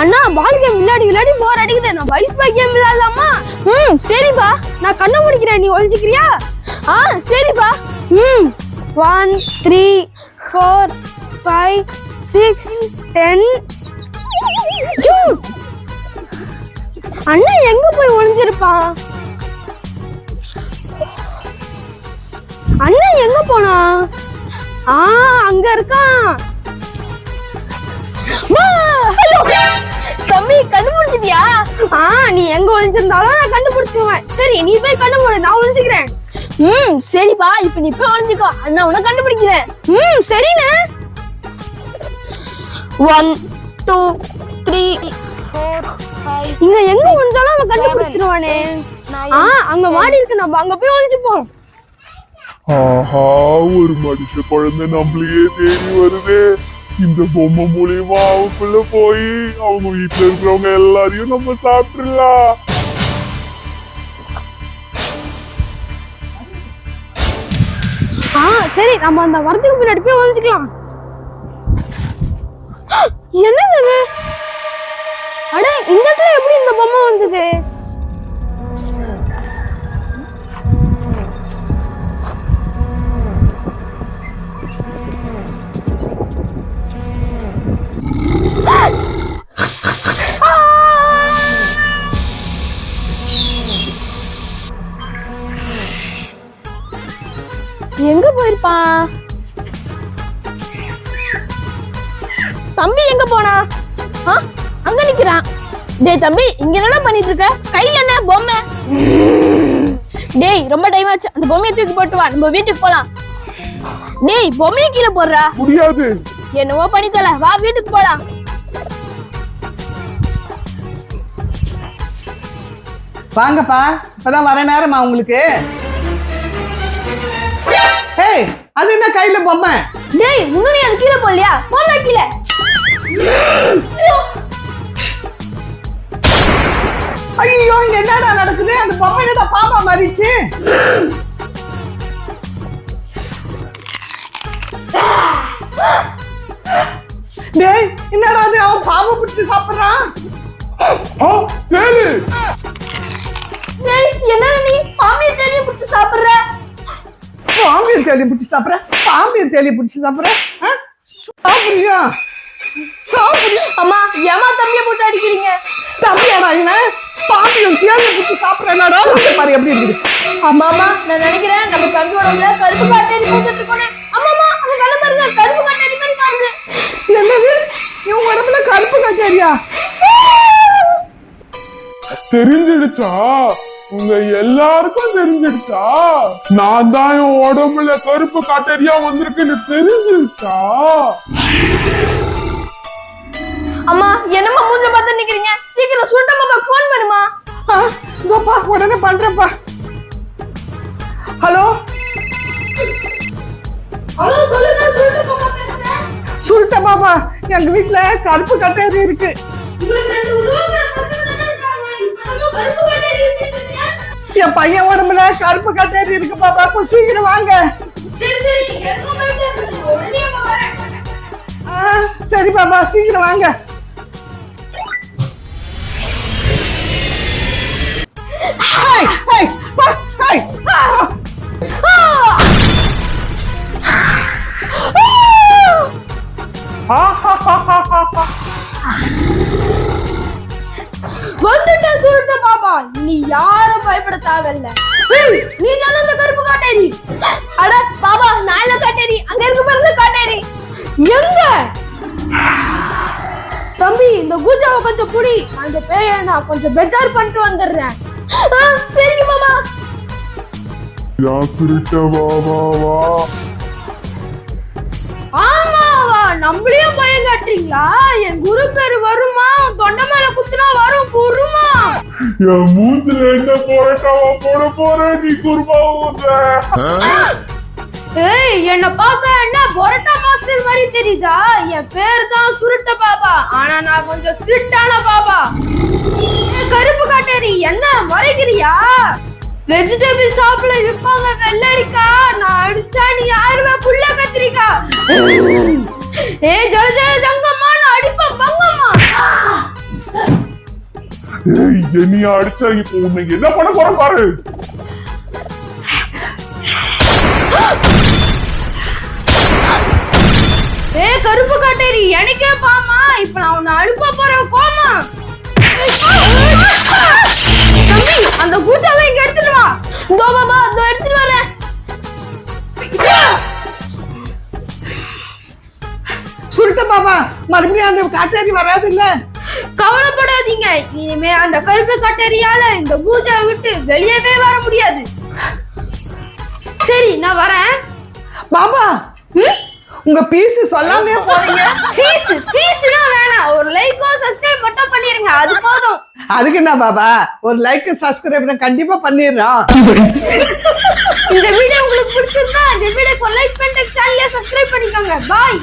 அண்ணா ball game விளையாடி விளையாடி போர் அடிக்குது. நான் வைஸ் பாய் கேம் விளையாடலாமா ம் சரிப்பா. நான் கண்ணை முடிக்கிறேன். நீ ஒழிஞ்சிக்கிறியா ஆ சரிப்பா. ம் one three four five six ten அண்ணா எங்க போய் ஒளிஞ்சிருப்பான் அண்ணா எங்க போனா? ஆ அங்க இருக்கான்! தம்பி கண்டுபிடிச்சிட்டியா ஆ நீ எங்க ஒளிஞ்சிருந்தாலும் நான் கண்டுபிடிச்சிருவேன் சரி நீ போய் கண்டுபிடி நான் ஒளிஞ்சுக்கிறேன். ம் சரிப்பா இப்ப நீ போய் ஒளிஞ்சுக்கோ. அண்ணா கண்டுபிடிக்கிறேன் ம் சரிண்ணே. ஒன் டூ த்ரீ ஃபோர் இங்க எங்க ஒளிஞ்சாலும் அவன் கண்டுபிடிச்சிருவானே ஆ அங்க மாடி இருக்கு நம்ம அங்க போய் ஒளிஞ்சுப்போம். ஆஹா ஒரு மனுஷ குழந்தை நம்மளையே தேடி வருது. இந்த பொம்மை மூலியமா அவங்களுக்குள்ள போய் அவங்க வீட்டுல இருக்கிறவங்க எல்லாரையும் நம்ம சாப்பிட்டுலாம் ஆ சரி நம்ம அந்த வரதுக்கு முன்னாடி போய் ஒளிஞ்சுக்கலாம் என்னது இது? அட இந்த இடத்துல எப்படி இந்த பொம்மை வந்தது? எங்க போயிருப்பான் தம்பி எங்க போனா? ஆ, அங்க நிக்கிறான் டேய் தம்பி இங்க என்னடா பண்ணிட்டு இருக்க கையில என்ன? பொம்மை. டேய் ரொம்ப டைம் ஆச்சு. அந்த பொம்மையை தூக்கி போட்டு வா. நம்ம வீட்டுக்கு போலாம். டேய் பொம்மையை கீழே போடுறா. முடியாது. என்னவோ பண்ணி தொலை வா வீட்டுக்கு போலாம். வாங்கப்பா. இப்பதான் வர நேரமா உங்களுக்கு? ஏய் அது என்ன கையில பொம்மை? டேய் இன்னும் நீ அது கீழே போடலையா? போடல கீழே. ஐயோ இங்க என்னடா நடக்குது? அந்த பொம்மை என்னடா பாப்பா மாறிடுச்சு? டேய் என்னடா அது? அவன் பாம்பு பிடிச்சு சாப்பிடுறான். டேய் என்னடா நீ? பாம்பியை தேடி பிடிச்சி சாப்பிடுற? பாம்பியை தேடி பிடிச்சி சாப்பிடுற பாம்பியை தேடி பிடிச்சி சாப்பிடுற ஆ? சாப்பிடுறியா சாப்பிடுறியா அம்மா ஏமா தம்பியை போட்டு அடிக்கிறீங்க தம்பியாடா இவன் பாம்பியும் தேடி பிடிச்சி சாப்பிடுறேனாடா பாரு எப்படி இருக்குது அம்மா அம்மா நான் நினைக்கிறேன் நம்ம தம்பி உடம்புல கருப்பு காட்டேரி போட்டுட்டு இருக்கோனே அம்மா அம்மா அவங்க கண்ண பாருங்க கருப்பு காட்டேரி மாதிரி பாருங்க என்னது இவன் உடம்புல கருப்பு கட்டேரியா தெரிஞ்சிடுச்சா உங்க எல்லாருக்கும் தெரிஞ்சிடுச்சா நான் தான் என் உடம்புல கருப்பு காட்டறியா வந்திருக்குன்னு தெரிஞ்சிடுச்சா அம்மா என்னம்மா மூஞ்ச பார்த்து நிக்கிறீங்க? சீக்கிரம் பாப்பாக்கு ஃபோன் பண்ணுமா இதோப்பா உடனே பண்றேன்ப்பா. ஹலோ? ஹலோ சொல்லுங்க சுருட்ட பாப்பா எங்க வீட்ல கருப்பு கட்டேரி இருக்கு. பையன் உடம்புல கருப்பு கட்டேரி இருக்கு பாப்பா. சீக்கிரம் வாங்க. சரி பாப்பா சீக்கிரம் வாங்க. ஹேய், நீ யாரும் பயப்பட தேவையில்ல நீ தானே அந்த கருப்பு காட்டேரி? அட பாபா நான் இல்ல காட்டேரி? அங்க இருக்கு பாருங்க காட்டேரி. எங்க? தம்பி இந்த கூஜாவை கொஞ்சம் புடி. அந்த பேய நான் கொஞ்சம் பெஜார் பண்ணிட்டு வந்துடுறேன். சரிங்க மாமா. ஆமாவா? நம்மளையும் பயம் காட்டுறீங்களா? என் குரு பேரு வருமா தொண்டை மேல குத்துனா வரும் குருமா என் மூஞ்சில என்ன போராட்டமா போட போற? நீ குருமா ஊத ஏய் என்ன பார்க்க என்ன பொரட்டா மாஸ்டர் மாதிரி தெரியுதா? என் பேர் தான் சுருட்ட பாபா. ஆனா நான் கொஞ்சம் ஸ்ட்ரிக்டான பாபா. கருப்பு காட்டேரி என்ன மறைக்கிறியா? வெஜிடபிள் ஷாப்ல விற்பாங்க வெள்ளரிக்கா. நான் அடிச்சா நீ யாருமே புள்ள கத்திரிக்கா. ஏ ஜல என்னைய அடிச்சா இப்போ உன்னை என்ன பண்ண போற பாரு. ஏ கருப்பு காட்டேரி எனக்கே பாமா. இப்ப நான் உன்னை அனுப்ப போறேன் கோமா தம்பி அந்த கூட்டாவை இங்க எடுத்துட்டு வா. இதோ பாபா இதோ எடுத்துட்டு வரேன். சுருட்ட பாபா மறுபடியும் அந்த காட்டேரி வராது இல்ல கவலைப்படாதீங்க. இனிமே அந்த கருப்பு கட்டேரியால இந்த பூஜாவை விட்டு வெளியவே வர முடியாது. சரி நான் வரேன். பாபா? உங்க பீஸ் சொல்லாமே போறீங்க. ஃபீஸ் ஃபீஸ்லாம் வேணாம். ஒரு லைக்கோ சப்ஸ்கிரைப் மட்டும் பண்ணிருங்க. அது போதும். அதுக்கு என்ன பாபா? ஒரு லைக் சப்ஸ்கிரைப் கண்டிப்பா பண்ணிடுறோம் இந்த வீடியோ உங்களுக்கு பிடிச்சிருந்தா இந்த வீடியோக்கு லைக் பண்ணிட்டு சேனலை சப்ஸ்கிரைப் பண்ணிக்கோங்க. பாய்